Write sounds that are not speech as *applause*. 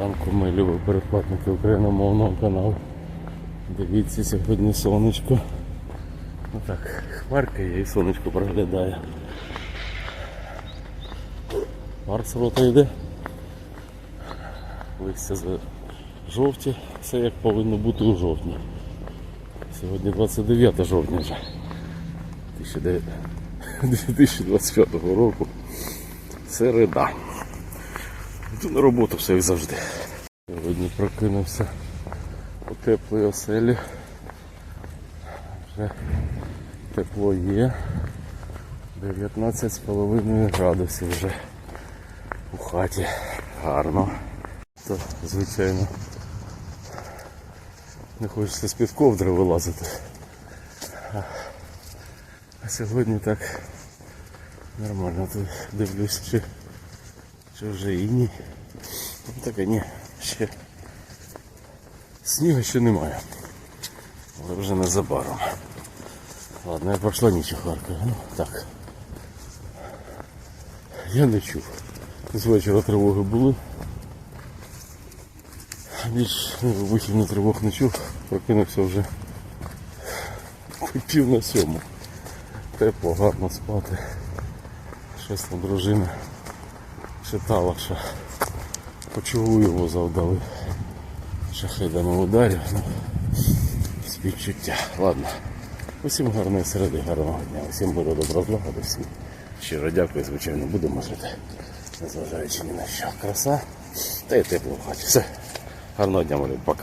Ранку ми любі передплатники україномовного каналу. Дивіться, сьогодні сонечко. Ну так, хмарка є і сонечко проглядає. Марс рота йде. Листя за жовті, все як повинно бути у жовтні. Сьогодні 29 жовтня вже 2025 *laughs* року. Середа. На роботу все як завжди. Сьогодні прокинувся у теплій оселі. Вже тепло є. 19,5 градусів вже у хаті. Гарно. То, звичайно, не хочеться з-під ковдри вилазити. А сьогодні так нормально тут дивлюсь, чи, чи вже і ні. Ну так і ні, ще снігу ще немає. Але вже незабаром. Ладно, я пройшла ніч у Харкові. Ну так. Я не чув. З вечора тривоги були. Ніч ну, вихідних тривог не чув, прокинувся вже пів на сьому. Тепло, гарно спати. Щось дружина читала, що почув його завдали шахедами ударів. Ну, співчуття. Ладно. Усім гарної середи, гарного дня. Усім буде добра злагоди, всім. Щиро дякую, звичайно, будемо жити. Незважаючи ні на що. Краса та й тепло в хаті. Все. Гарного дня, малюк. Пока.